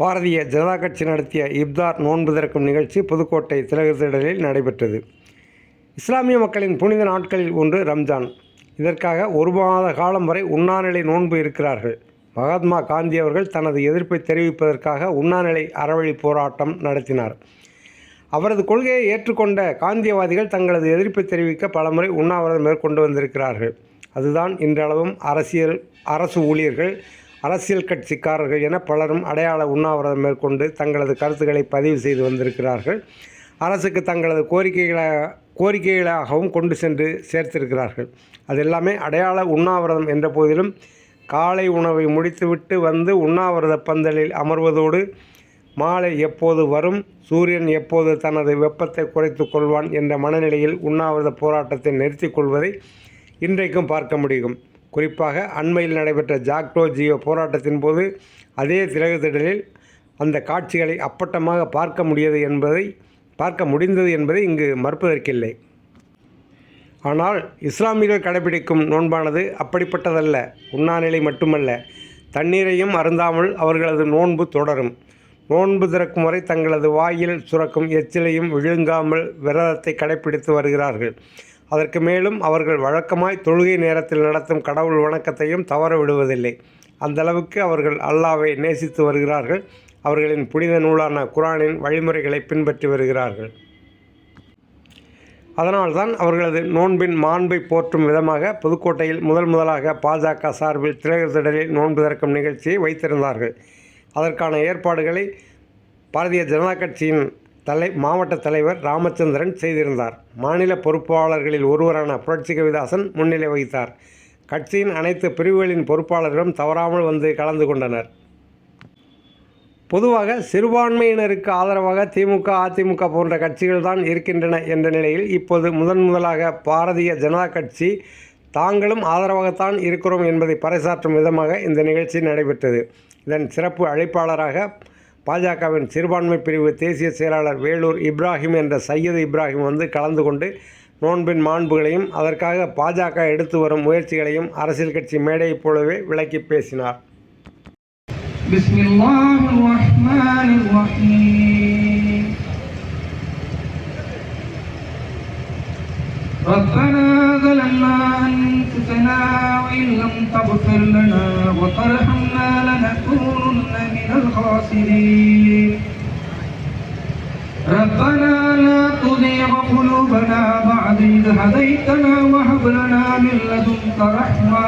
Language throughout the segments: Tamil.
பாரதிய ஜனதா கட்சி நடத்திய இப்தார் நோன்பு திறக்கும் நிகழ்ச்சி புதுக்கோட்டை திலகத்திடலில் நடைபெற்றது. இஸ்லாமிய மக்களின் புனித நாட்களில் ஒன்று ரம்ஜான். இதற்காக ஒரு மாத காலம் வரை உண்ணாநிலை நோன்பு இருக்கிறார்கள். மகாத்மா காந்தி அவர்கள் தனது எதிர்ப்பை தெரிவிப்பதற்காக உண்ணாநிலை அறவழி போராட்டம் நடத்தினார். அவரது கொள்கையை ஏற்றுக்கொண்ட காந்தியவாதிகள் தங்களது எதிர்ப்பை தெரிவிக்க பலமுறை உண்ணாவிரதம் மேற்கொண்டு வந்திருக்கிறார்கள். அதுதான் இன்றளவும் அரசியல் அரசு ஊழியர்கள் அரசியல் கட்சிக்காரர்கள் என பலரும் அடையாள உண்ணாவிரதம் மேற்கொண்டு தங்களது கருத்துக்களை பதிவு செய்து வந்திருக்கிறார்கள். அரசுக்கு தங்களது கோரிக்கைகளை கோரிக்கைகளாகவும் கொண்டு சென்று சேர்த்திருக்கிறார்கள். அது எல்லாமே அடையாள உண்ணாவிரதம் என்ற போதிலும் காலை உணவை முடித்துவிட்டு வந்து உண்ணாவிரத பந்தலில் அமர்வதோடு மாலை எப்போது வரும் சூரியன் எப்போது தனது வெப்பத்தை குறைத்து கொள்வான் என்ற மனநிலையில் உண்ணாவிரத போராட்டத்தை நிறுத்தி கொள்வதை இன்றைக்கும் பார்க்க முடியும். குறிப்பாக அண்மையில் நடைபெற்ற ஜாக்டோ ஜியோ போராட்டத்தின் போது அதே திலகத்திடலில் அந்த காட்சிகளை அப்பட்டமாக பார்க்க முடியது என்பதை பார்க்க முடிந்தது என்பதை இங்கு மறுப்பதற்கில்லை. ஆனால் இஸ்லாமியர்கள் கடைபிடிக்கும் நோன்பானது அப்படிப்பட்டதல்ல. உண்ணாநிலை மட்டுமல்ல. தண்ணீரையும் அருந்தாமல் அவர்களது நோன்பு தொடரும். நோன்பு திறக்கும் வரை தங்களது வாயில் சுரக்கும் எச்சிலையும் விழுங்காமல் விரதத்தை கடைபிடித்து வருகிறார்கள். அதற்கு மேலும் அவர்கள் வழக்கமாய் தொழுகை நேரத்தில் நடத்தும் கடவுள் வணக்கத்தையும் தவற விடுவதில்லை அந்த அளவுக்கு அவர்கள் அல்லாவை நேசித்து வருகிறார்கள். அவர்களின் புனித நூலான குரானின் வழிமுறைகளை பின்பற்றி வருகிறார்கள். அதனால்தான் அவர்களது நோன்பின் மாண்பை போற்றும் விதமாக புதுக்கோட்டையில் முதல் முதலாக பாஜக சார்பில் திடலில் நோன்பு திறக்கும் நிகழ்ச்சியை வைத்திருந்தார்கள். அதற்கான ஏற்பாடுகளை பாரதிய ஜனதா கட்சியின் தலை மாவட்ட தலைவர் ராமச்சந்திரன் செய்திருந்தார். மாநில பொறுப்பாளர்களில் ஒருவரான புரட்சி கவிதாசன் முன்னிலை வகித்தார். கட்சியின் அனைத்து பிரிவுகளின் பொறுப்பாளர்களும் தவறாமல் வந்து கலந்து கொண்டனர். பொதுவாக சிறுபான்மையினருக்கு ஆதரவாக திமுக அதிமுக போன்ற கட்சிகள் தான் இருக்கின்றன என்ற நிலையில் இப்போது முதன் முதலாக பாரதிய ஜனதா கட்சி தாங்களும் ஆதரவாகத்தான் இருக்கிறோம் என்பதை பறைசாற்றும் விதமாக இந்த நிகழ்ச்சி நடைபெற்றது. இதன் சிறப்பு அழைப்பாளராக பாஜகவின் சிறுபான்மை பிரிவு தேசிய செயலாளர் வேலூர் இப்ராஹிம் என்ற சையது இப்ராஹிம் வந்து கலந்து கொண்டு நோன்பின் மாண்புகளையும் அதற்காக பாஜக எடுத்து வரும் முயற்சிகளையும் அரசியல் கட்சி மேடையைப் போலவே விளக்கி பேசினார் بسم الله الرحمن الرحيم ربنا ظلمنا أنفسنا وإن لم تغفر لنا وترحمنا لنكونن بعد إذ هديتنا وهب لنا من لدنك رحمة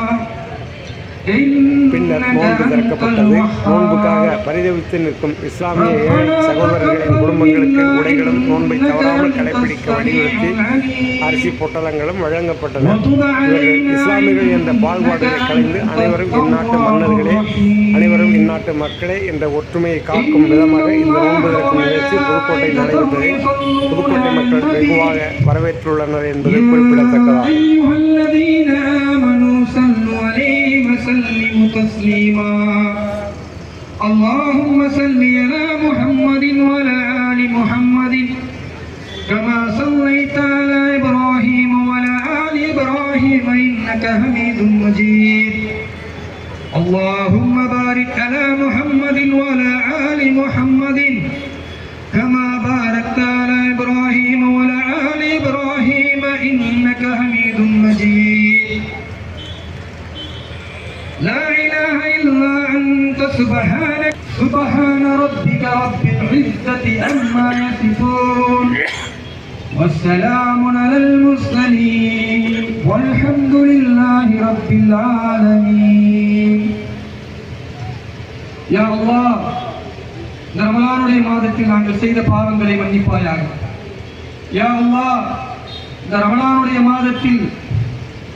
பின்னர் நோன்பு திறக்கப்பட்டது நோன்புக்காக பரிதவித்து நிற்கும் இஸ்லாமிய ஏழை சகோதரர்களின் குடும்பங்களுக்கு உடைகளும் நோன்பை தவறாமல் கடைபிடிக்க வலியுறுத்தி அரிசி பொட்டலங்களும் வழங்கப்பட்டன இவர்கள் இஸ்லாமியர்கள் என்ற பால்பாடுகளை கலைந்து அனைவரும் இந்நாட்டு மன்னர்களே அனைவரும் இந்நாட்டு மக்களே என்ற ஒற்றுமையை காக்கும் விதமாக இந்த நோன்பு திறக்கும் நிகழ்ச்சி புதுக்கோட்டை நடைபெற்றது புதுக்கோட்டை மக்கள் வெகுவாக வரவேற்றுள்ளனர் என்பது குறிப்பிடத்தக்கதாகும் وسلم تسليما اللهم صل على محمد وعلى آل محمد كما صليت على إبراهيم وعلى آل إبراهيم إنك حميد مجيد اللهم سبحانك سبحان ربك رب العزة عما يصفون والسلام على المرسلين والحمد لله رب العالمين يا الله இந்த ரமலானுடைய மாதத்தில் நாங்கள் செய்த பாவங்களை மன்னிப்பாயாக யா அல்லாஹ் இந்த ரமலானுடைய மாதத்தில்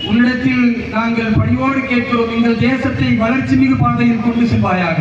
உன்னிடத்தில் நாங்கள் பணியோடு கேட்கிறோம். எங்கள் தேசத்தை வளர்ச்சி மிகு பாதையில் கொண்டு செல்வாயாக.